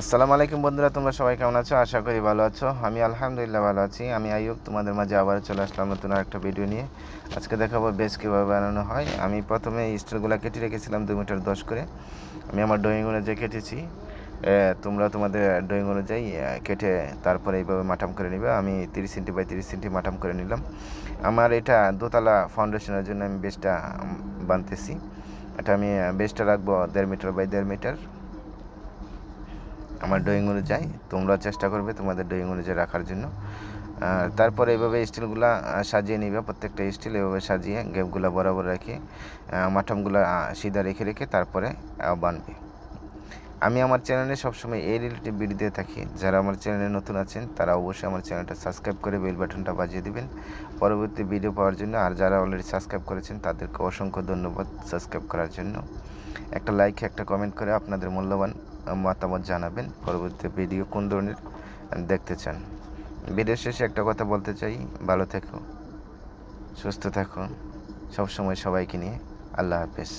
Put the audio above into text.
আসসালামু আলাইকুম বন্ধুরা, তোমরা সবাই কেমন আছো? আশা করি ভালো আছো। আমি আলহামদুলিল্লাহ ভালো আছি। আমি আইয়ুব, তোমাদের মাঝে আবার চলে আসলাম নতুন একটা ভিডিও নিয়ে। আজকে দেখাবো বেশ কীভাবে বানানো হয়। আমি প্রথমে এই স্টিলগুলো কেটে রেখেছিলাম দু মিটার দশ করে। আমি আমার ড্রয়িং অনুযায়ী কেটেছি তোমরা তোমাদের ড্রয়িং অনুযায়ী কেটে তারপরে এইভাবে মাঠাম করে নিবে। আমি তিরিশ সেন্টি বাই তিরিশ সেন্টি মাঠাম করে নিলাম। আমার এটা দোতলা ফাউন্ডেশনের জন্য আমি বেসটা বানতেছি। এটা আমি বেসটা রাখব দেড় মিটার বাই দেড় মিটার। আমার ড্রয়িং অনুযায়ী তোমরা চেষ্টা করবে তোমাদের ড্রয়িং অনুযায়ী রাখার জন্য। তারপরে এইভাবে স্টিলগুলা সাজিয়ে নিবে, প্রত্যেকটা স্টিল এভাবে সাজিয়ে গ্যাপগুলো বরাবর রেখে মাঠামগুলো সিধা রেখে রেখে তারপরে বানবে। আমি আমার চ্যানেলে সবসময় এই রিলেটিভ ভিডিও দিয়ে থাকি। যারা আমার চ্যানেলে নতুন আছেন, তারা অবশ্যই আমার চ্যানেলটা সাবস্ক্রাইব করে বেল বাটনটা বাজিয়ে দিবেন। পরবর্তী ভিডিও পাওয়ার জন্য, আর যারা অলরেডি সাবস্ক্রাইব করেছেন, তাদেরকে অসংখ্য ধন্যবাদ সাবস্ক্রাইব করার জন্য। একটা লাইক একটা কমেন্ট করে আপনাদের মূল্যবান মতামত জানাবেন। পরবর্তী ভিডিও কোন ধরনের দেখতে চান? ভিডিও শেষে একটা কথা বলতে চাই। ভালো থেকো, সুস্থ থাকো। সবসময় সবাইকে নিয়ে আল্লাহ হাফেজ।